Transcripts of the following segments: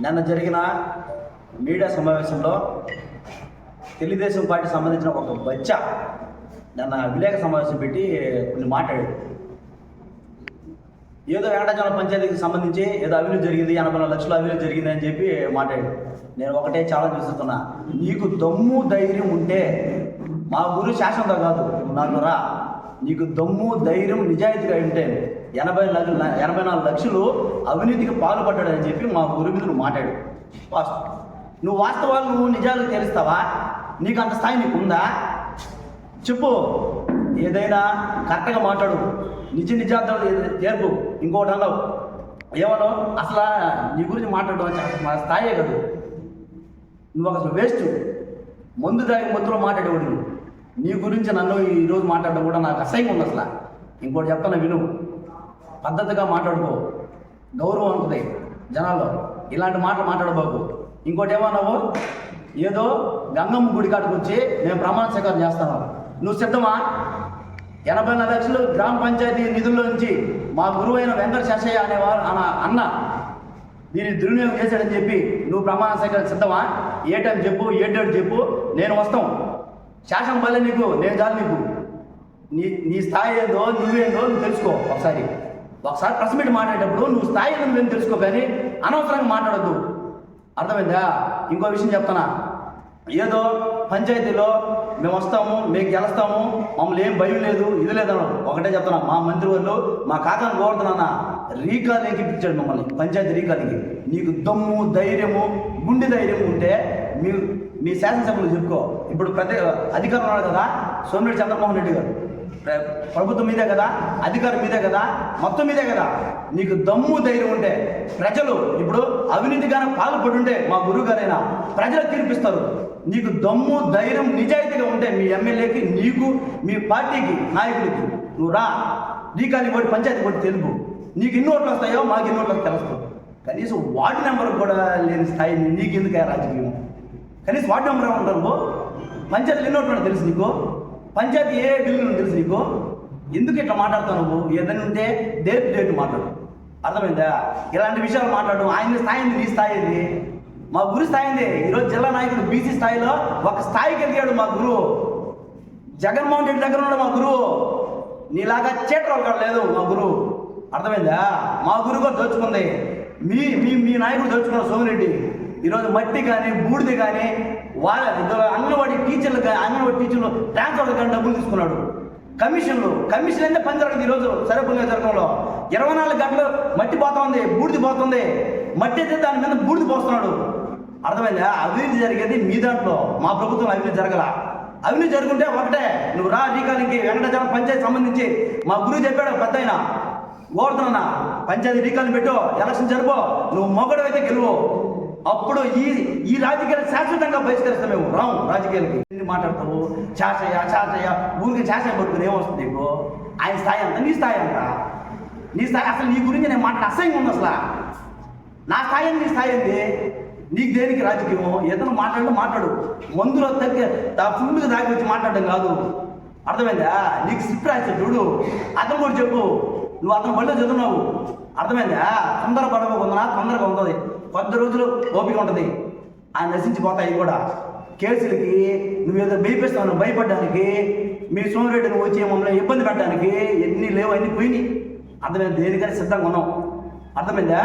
నిన్న జరిగిన మీడియా సమావేశంలో తెలుగుదేశం పార్టీ సంబంధించిన ఒక బచ్చ నిన్న విలేక సమావేశం పెట్టి కొన్ని మాట్లాడాడు. ఏదో వెంకటాచలం పంచాయతీకి సంబంధించి ఏదో అవినీతి జరిగింది ఎనభై నాలుగు లక్షల అవినీతి జరిగింది అని చెప్పి మాట్లాడాడు. నేను ఒకటే చాలా చూస్తున్నా. నీకు దమ్ము ధైర్యం ఉంటే మా గురు శాశ్వత కాదు నాకు రా. నీకు దమ్ము ధైర్యం నిజాయితీగా ఉంటే ఎనభై లక్షలు ఎనభై నాలుగు లక్షలు అవినీతికి పాల్పడ్డాడని చెప్పి మా గురు మీద నువ్వు మాట్లాడు. వాస్తవం నువ్వు వాస్తవాలు నువ్వు నిజాలు తెలుస్తావా? నీకు అంత స్థాయి నీకు ఉందా? చెప్పు. ఏదైనా కరెక్ట్గా మాట్లాడు. నిజ నిజార్థాలు చేర్పు ఇంకోటి అన్నావు. ఏమన్నావు? అసలు నీ గురించి మాట్లాడడం మా స్థాయే కదా. నువ్వు అసలు వేస్ట్. మందు దాగి మొత్తంలో మాట్లాడేవాడు నువ్వు. నీ గురించి నన్ను ఈరోజు మాట్లాడడం కూడా నాకు అసహ్యం ఉంది అసలు. ఇంకోటి చెప్తాను విను. పద్ధతిగా మాట్లాడుకో గౌరవం ఉంటుంది జనాల్లో. ఇలాంటి మాటలు మాట్లాడబోకు. ఇంకోటి ఏమన్నావు ఏదో గంగమ్మ గుడి కాడికి వచ్చి నేను ప్రమాణ స్వీకారం చేస్తాను. నువ్వు సిద్ధమా? ఎనభై నాలుగు లక్షలు గ్రామ పంచాయతీ నిధుల్లో నుంచి మా గురువు అయిన వెంకట శశయ్య అనేవారు అన్న అన్న దీన్ని దుర్వినియోగం చేశాడని చెప్పి నువ్వు ప్రమాణ స్వీకారం సిద్ధమా? ఏ టైం చెప్పు ఏ డేట్ చెప్పు నేను వస్తాం. శాసనం వల్లే నీకు నేను చాలు నీకు. నీ నీ స్థాయి ఏందో నువ్వేందో నువ్వు తెలుసుకో ఒకసారి. ఒకసారి ప్రెస్ మీట్ మాట్లాడేటప్పుడు నువ్వు స్థాయి నేను తెలుసుకో కానీ అనవసరంగా మాట్లాడొద్దు. అర్థమైందా? ఇంకో విషయం చెప్తానా ఏదో పంచాయతీలో మేము వస్తాము మేము గెలుస్తాము మమ్మల్ని ఏం భయం లేదు ఇది లేదను ఒకటే చెప్తున్నా మా మంత్రి వాళ్ళు మా కాకాను కోరుతున్నా రీకాలింగ్కి పిలిచాడు మమ్మల్ని పంచాయతీ రీకాలింగ్కి నీకు దమ్ము ధైర్యము గుండె ధైర్యం ఉంటే మీ మీ శాసనసభలు చెప్పుకో. ఇప్పుడు ప్రతి అధికారం ఉన్నాడు కదా సోమిరెడ్డి చంద్రమోహన్ రెడ్డి గారు. ప్రభుత్వం మీదే కదా? అధికారం మీదే కదా? మొత్తం మీదే కదా? నీకు దమ్ము ధైర్యం ఉంటే ప్రజలు ఇప్పుడు అవినీతిగానే పాల్పడి ఉంటే మా గురువు గారైనా ప్రజలు తీర్పిస్తారు. నీకు దమ్ము ధైర్యం నిజాయితీగా ఉంటే మీ ఎమ్మెల్యేకి నీకు మీ పార్టీకి నాయకుడికి నువ్వు రా. నీకాని ఒకటి పంచాయతీ ఒకటి తెలుపు. నీకు ఎన్ని ఓట్లు వస్తాయో మాకు ఎన్ని ఓట్లు తెలుస్తావు కనీసం వార్డు నెంబర్ కూడా లేని స్థాయి నీకు ఎందుకు రాజకీయం? కనీసం వార్డు నెంబర్ ఉంటారు పంచాయతీలు ఎన్ని ఓట్లు తెలుసు నీకు. పంచాయతీ ఏ బిల్లు తెలుసు నీకు? ఎందుకు ఇట్లా మాట్లాడుతావు నువ్వు? ఏదైనా ఉంటే డేట్ డేట్ మాట్లాడు. అర్థమైందా? ఇలాంటి విషయాలు మాట్లాడు. ఆయన స్థాయి నీ స్థాయి మా గురు స్థాయి ఈరోజు జిల్లా నాయకుడు బీసీ స్థాయిలో ఒక స్థాయికి ఎదిగాడు మా గురువు జగన్మోహన్ రెడ్డి దగ్గర ఉన్నాడు మా గురువు నీలాగా చేటర్ కాదు లేదు మా గురువు అర్థమైందా? మా గురువు కూడా దోచుకుంది. మీ మీ మీ నాయకుడు దోచుకున్నాడు సోమిరెడ్డి. ఈరోజు మట్టి కానీ బూడిద కానీ వాళ్ళ ఇద్దరు అంగన్వాడీ టీచర్లు కానీ అంగన్వాడీ టీచర్లు ట్రాన్స్ఫర్ కానీ డబ్బులు తీసుకున్నాడు. కమిషన్లు కమిషన్ అయితే పని జరగదు ఈరోజు సరేపల్లి జరగంలో ఇరవై నాలుగు గంటలు మట్టి పోతుంది బూడిది పోతుంది. మట్టి అయితే దాని మీద బూడిది పోస్తున్నాడు. అర్థమైందా? అభివృద్ధి జరిగేది మీ దాంట్లో. మా ప్రభుత్వం అభివృద్ధి జరగల. అభివృద్ధి జరుగుంటే ఒకటే నువ్వు రా రీకాలింగ్కి వెంకటాచలం పంచాయతీ సంబంధించి. మా గురువు చెప్పాడు పెద్ద అయినా కోరుతున్నా పంచాయతీ రీకాలింగ్ పెట్టు ఎలక్షన్ జరుపు. నువ్వు మొగడు అయితే గెలువు. అప్పుడు ఈ ఈ రాజకీయాలు శాశ్వతంగా బహిష్కరిస్తాం మేము. రాము రాజకీయాలకి ఎన్ని మాట్లాడతావు? చాచయ్య చాచయ్య ఊరికి చాచయ్య పట్టుకుని ఏమొస్తుంది నీకు? ఆయన స్థాయి అంత నీ స్థాయి అంత నీ స్థాయి అసలు నీ గురించి నేను మాట్లాడ అసహ్యంగా ఉంది అసలు. నా స్థాయి నీ స్థాయి ఏంది? నీకు దేనికి రాజకీయం ఏదైనా మాట్లాడితే మాట్లాడు. మందులో తగ్గి ఫుల్గా దాగి వచ్చి మాట్లాడడం కాదు. అర్థమైందా? నీకు స్క్రిప్ట్ రాసే చూడు. అతను కూడా చెప్పు. నువ్వు అతను బడిలో చదువున్నావు. అర్థమైందా? తొందర పడకుండా తొందరగా ఉంటుంది కొద్ది రోజులు ఓపిక ఉంటుంది. ఆయన నశించిపోతాయి కూడా. కేసులకి నువ్వేదో భయపిస్తావు భయపడడానికి మీ సోమిరెడ్డి నువ్వు వచ్చి మమ్మల్ని ఇబ్బంది పెట్టడానికి ఎన్ని లేవు అన్ని పోయినాయి. అర్థమైంది? దేనికైనా సిద్ధంగా ఉన్నాం. అర్థమైందా?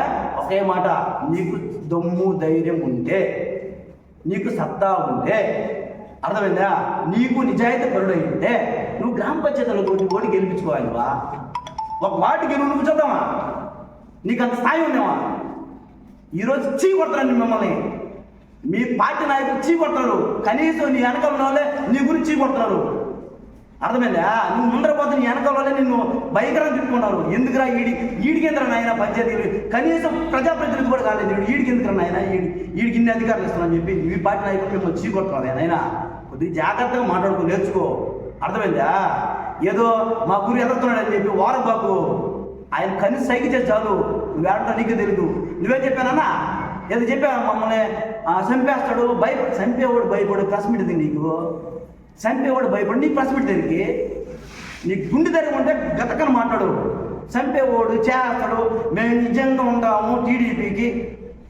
ఒకే మాట. నీకు దమ్ము ధైర్యం ఉంటే నీకు సత్తా ఉంటే అర్థమైందా? నీకు నిజాయితీ పరుడై ఉంటే నువ్వు గ్రామ పంచాయతీలో కోటి కోటి గెలిపించుకోవాలివా ఒక వాటికి నువ్వు చూద్దామా నీకు అంత స్థాయి ఉండేవా ఈరోజు చీ కొడతారండి మిమ్మల్ని. మీ పార్టీ నాయకులు చీ కొడతారు. కనీసం నీ వెనకాల ఉన్న వాళ్ళే నీ గురించి చీ కొడతారు. అర్థమైందా? నువ్వు ముందర పోతే నీ వెనకాల నిన్ను భయంకరంగా తిట్టుకున్నారు ఎందుకురా ఈడి? ఈడికి ఎందుకు నాయన పంచాయతీలు కనీసం ప్రజాప్రతినిధి కూడా కాలేదు వీడు ఈడికి ఎందుకు నాయన ఈడి? ఈడికి ఇన్ని అధికారులు ఇస్తున్నాను చెప్పి మీ పార్టీ నాయకులు మిమ్మల్ని చీ నాయన? కొద్దిగా జాగ్రత్తగా మాట్లాడుకో నేర్చుకో. అర్థమైందా? ఏదో మా గురి ఎదుగుతున్నాడని చెప్పి వారబాకు ఆయన కనీసం సైకి చేసి చాలు. నువ్వేడంటో నీకే తెలియదు నువ్వే చెప్పానన్నా? ఏదో చెప్పా మమ్మల్ని చంపేస్తాడు భయపడి చంపేవాడు భయపడు ప్రెస్ మీట్ నీకు. చంపేవాడు భయపడు నీకు ప్రెస్ మీట్ దేనికి నీకు గుండె దగ్గర ఉంటే గతకని మాట్లాడు. చంపేవాడు చేస్తాడు మేము నిజంగా ఉంటాము టీడీపీకి.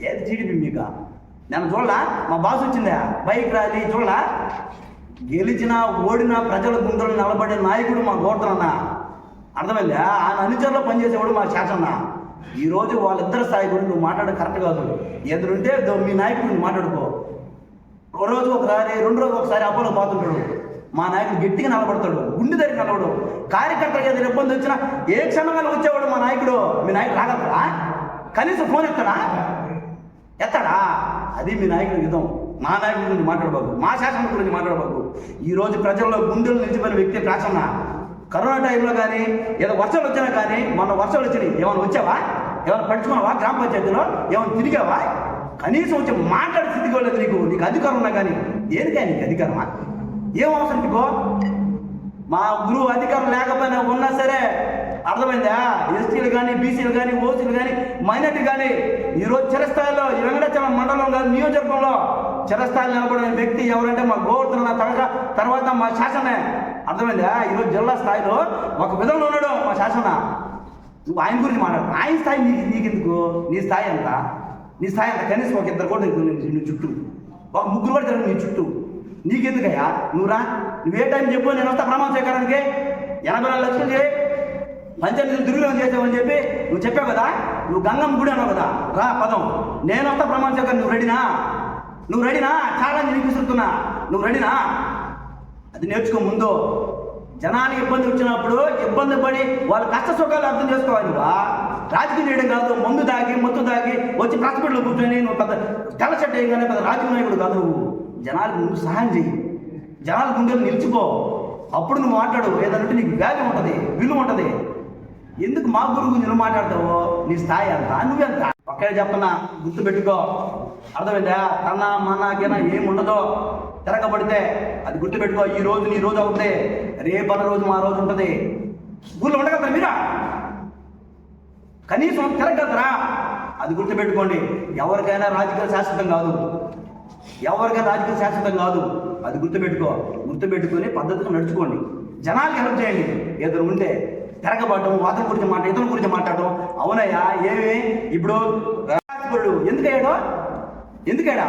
ఏది టీడీపీ మీకు? నేను చూడలా? మా బాస్ వచ్చిందా? బైక్ ర్యాలీ చూడలా? గెలిచిన ఓడిన ప్రజల గుండెలు నిలబడే నాయకుడు మా గోవర్ధన్ అన్న అర్థమైందా? ఆయన అనుచరులో పనిచేసేవాడు మా శాసన్న ఈరోజు వాళ్ళిద్దరు స్థాయి గురించి నువ్వు మాట్లాడడం కరెక్ట్ కాదు. ఎదురుంటే మీ నాయకుడు మాట్లాడుకో. ఒక రోజు ఒకసారి రెండు రోజులు ఒకసారి అపోలో పోతుంటాడు. మా నాయకుడు గట్టిగా నిలబడతాడు. గుండె దగ్గర నిలబడు కార్యకర్తలకు ఏదైనా ఇబ్బంది వచ్చినా ఏ క్షణంగా వచ్చేవాడు మా నాయకుడు? మీ నాయకుడు రాగలరా? కనీసం ఫోన్ ఎత్తాడా? ఎత్తాడా? అది మీ నాయకుడు విధం మా నాయకుడి గురించి మాట్లాడబాకు. మా శాసనం గురించి మాట్లాడబాకు. ఈ రోజు ప్రజల్లో గుండెలు నిలిచిపోయిన వ్యక్తి ప్రాచన్న కరోనా టైంలో కానీ ఏదో వర్షాలు వచ్చినా కానీ మొన్న వర్షాలు వచ్చినాయి. ఏమైనా వచ్చావా? ఏమైనా పడుచుకున్నావా గ్రామ పంచాయతీలో? ఏమైనా తిరిగావా? కనీసం వచ్చి మాట్లాడే స్థితికి వెళ్ళదు నీకు. నీకు అధికారం ఉన్నా కానీ. దేనికా నీకు అధికారమా? ఏం అవసరం నీకు? మా గురువు అధికారం లేకపోయినా ఉన్నా సరే అర్థమైందా? ఎస్టీలు కానీ బీసీలు కానీ ఓసీలు కానీ మైనార్టీ కానీ ఈరోజు చిరస్థాయిలో ఈ వెంకటాచలం మండలం కాదు నియోజకవర్గంలో చిరస్థాయిలో నిలబడిన వ్యక్తి ఎవరంటే మా గోవర్ధన తర్వాత తర్వాత మా శాసనే అర్థమైందా? ఈరోజు జిల్లా స్థాయిలో ఒక విధంలో ఉన్నాడు మా శాసన. నువ్వు ఆయన గురించి మాట్లాడు. ఆయన స్థాయి నీకు నీకెందుకు? నీ స్థాయి ఎంత? నీ స్థాయి ఎంత? కనీసం ఒక ఇద్దరు కూడా నీ చుట్టూ. ఒక ముగ్గురు కూడా తిరగదు నీ చుట్టూ. నీకెందుకయ్యా? నువ్వు రా. నువ్వు ఏ టైం చెప్పు నేను వస్తా ప్రమాణ స్వీకారానికి. ఎనభై నాలుగు లక్షలు చేయి. పంచాయతీ దుర్వినియోగం చేసావని చెప్పి నువ్వు చెప్పావు కదా? నువ్వు గంగమ్మ గుడి అన్నావు కదా? రా పదం. నేను వస్తా ప్రమాణ స్వీకారం నువ్వు రెడీనా నువ్వు రెడీనా చాలా నేను విసురుతున్నా. నువ్వు రెడీనా అది నేర్చుకో ముందు. జనానికి ఇబ్బంది వచ్చినప్పుడు ఇబ్బంది పడి వాళ్ళ కష్ట సుఖాలు అర్థం చేసుకోవాలి నువ్వా? రాజకీయం చేయడం కాదు మందు దాగి మత్తు దాగి వచ్చి ప్రతిపక్షలో కూర్చొని నువ్వు పెద్ద తెల్ల చెట్టు వేయగానే పెద్ద రాజకీయ నాయకుడు కాదు నువ్వు. జనాలకు ముందు సహాయం చేయి జనాల ముందు నిలిచిపో. అప్పుడు నువ్వు మాట్లాడు ఏదంటే నీకు వాల్యూ ఉంటుంది విలువ ఉంటుంది. ఎందుకు మా గురువు గురించి నువ్వు మాట్లాడతావు నీ స్థాయి అంత నువ్వెంత ఒక్కడే చెప్తున్నా గుర్తు పెట్టుకో అర్థమైందా? తన మన గిన ఏముండదో? తిరగబడితే అది గుర్తు పెట్టుకో ఈ రోజు నీ రోజు అవుతుంది రేపన్న రోజు మా రోజు ఉంటుంది. ఊళ్ళో ఉండగలుగుతారు మీరా? కనీసం తిరగలుగుతారా అది గుర్తుపెట్టుకోండి. ఎవరికైనా రాజకీయ శాశ్వతం కాదు. ఎవరికైనా రాజకీయ శాశ్వతం కాదు. అది గుర్తుపెట్టుకో. గుర్తుపెట్టుకొని పద్ధతిగా నడుచుకోండి. జనాలకి హెల్ప్ చేయండి. ఏదో ఉంటే తిరగబడటం వాతం గురించి మాట ఇతరుల గురించి మాట్లాడటం. అవునయ్యా ఏమి? ఇప్పుడు ఎందుకు ఎందుకయ్యాడో? ఎందుకయ్యాడా?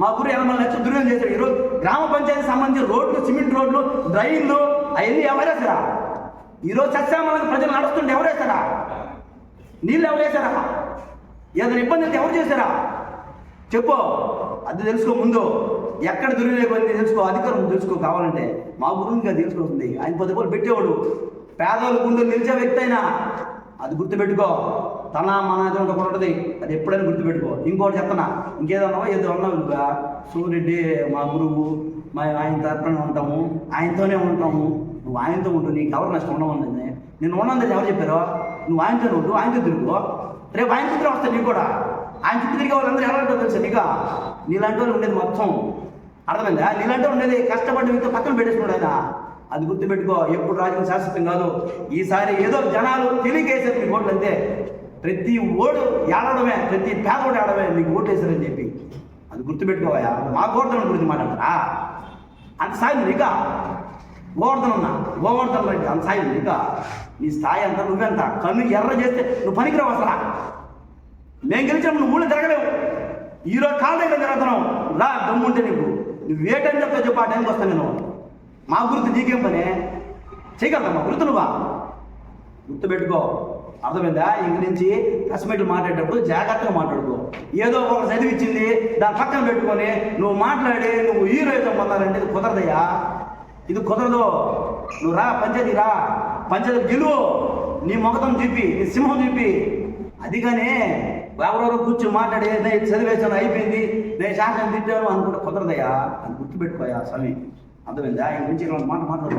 మా ఊరు ఎనభై లక్షలు దుర్వినియోగం చేశాడు. ఈరోజు గ్రామ పంచాయతీ సంబంధించిన రోడ్లు సిమెంట్ రోడ్లు డ్రైన్లు అవన్నీ ఎవరేస్తారా ఈరోజు సస్యామలకు ప్రజలు నడుస్తుంటే ఎవరేస్తారా నీళ్ళు ఎవరేస్తారా ఏదైనా ఇబ్బంది అయితే ఎవరు చేశారా? చెప్పు. అది తెలుసుకో ముందు. ఎక్కడ దుర్వినియోగం తెలుసుకో అధికారం తెలుసుకో కావాలంటే. మా గురువుకి అది తెలుసుకోతుంది ఆయన పది రూపాయలు పెట్టేవాడు. పేదవాళ్ళ గుండెలు నిలిచే వ్యక్తి అయినా అది గుర్తుపెట్టుకో. తన మన ఏదో ఒకటి ఉంటుంది. అది ఎప్పుడైనా గుర్తుపెట్టుకో. ఇంకోటి చెప్తున్నా. ఇంకేదన్నావా ఏదో అన్నావు ఇంకా. సూర్యుడి మా గురువు మా ఆయన తరపున ఉంటాము. ఆయనతోనే ఉంటాము. నువ్వు ఆయనతో ఉంటు నీకు ఎవరు నష్టం ఉండమని నేను ఉన్నది ఎవరు చెప్పారో? నువ్వు ఆయనతో ఉంటూ ఆయనతో తిరుగు. రేపు ఆయన చుట్టూ వస్తాయి నీకు కూడా. ఆయన చుట్టూ తిరిగే వాళ్ళందరూ ఎలా ఉంటారో తెలుసా నీకు? నీలాంటి వాళ్ళు ఉండేది మొత్తం. అర్థమైందా? నీలాంటి వాళ్ళు ఉండేది కష్టపడి మీతో పక్కన పెట్టేసుకున్నాడు ఆయన. అది గుర్తుపెట్టుకో ఎప్పుడు రాజ్యం శాశ్వతం కాదు. ఈసారి ఏదో జనాలు తెలియకేసారు మీకు ఓట్లు అంతే. ప్రతి ఓడు ఏడవడమే ప్రతి పేదోడు ఏడవే మీకు ఓట్లు చెప్పి. అది గుర్తుపెట్టుకోవయా మా గోవర్ధనం గురించి మాట్లాడతారా? అంత సాయం నీక? గోవర్ధనం ఉన్నా గోవర్ధనం రెడ్డి అంత సాయం నీక? నీ స్థాయి అంతా నువ్వెంత? కన్ను ఎర్ర చేస్తే నువ్వు పనికిరావు అసలు. మేము గెలిచినప్పుడు నువ్వు ఊళ్ళో తిరగలేవు. ఈరోజు కాళ్ళ దగ్గర తిరుగుతున్నావు. రా దమ్ముంటే నీకు. నువ్వు ఏ టైం చెప్తా చెప్పు ఆ టైంకి వస్తాను నేను. మా గుర్తు నీకేం పని? చేయగలుగుతా మా గుర్తు నువ్వా? గుర్తుపెట్టుకో. అర్థమైందా? ఇంక నుంచి ప్రెస్ మాట్లాడేటప్పుడు జాగ్రత్తగా మాట్లాడుకో. ఏదో ఒక చదివిచ్చింది దాని పక్కన పెట్టుకొని నువ్వు మాట్లాడి నువ్వు హీరోయిజం పొందాలంటే ఇది కుదరదయ్యా. ఇది కుదరదు. నువ్వు రా పంచాయతీ రా. పంచాయతీ గెలువు. నీ మొగతం చూపి నీ సింహం చూపి. అదిగానే ఎవరెవరో కూర్చొని మాట్లాడి నేను చదివేశాను అయిపోయింది. నేను శాసనం తిట్టాను అనుకుంటే కుదరదయ్యా. అని గుర్తుపెట్టుకోయా స్వామి. అర్థమైందా ఇంక నుంచి ఇలాంటి మాట మాట్లాడు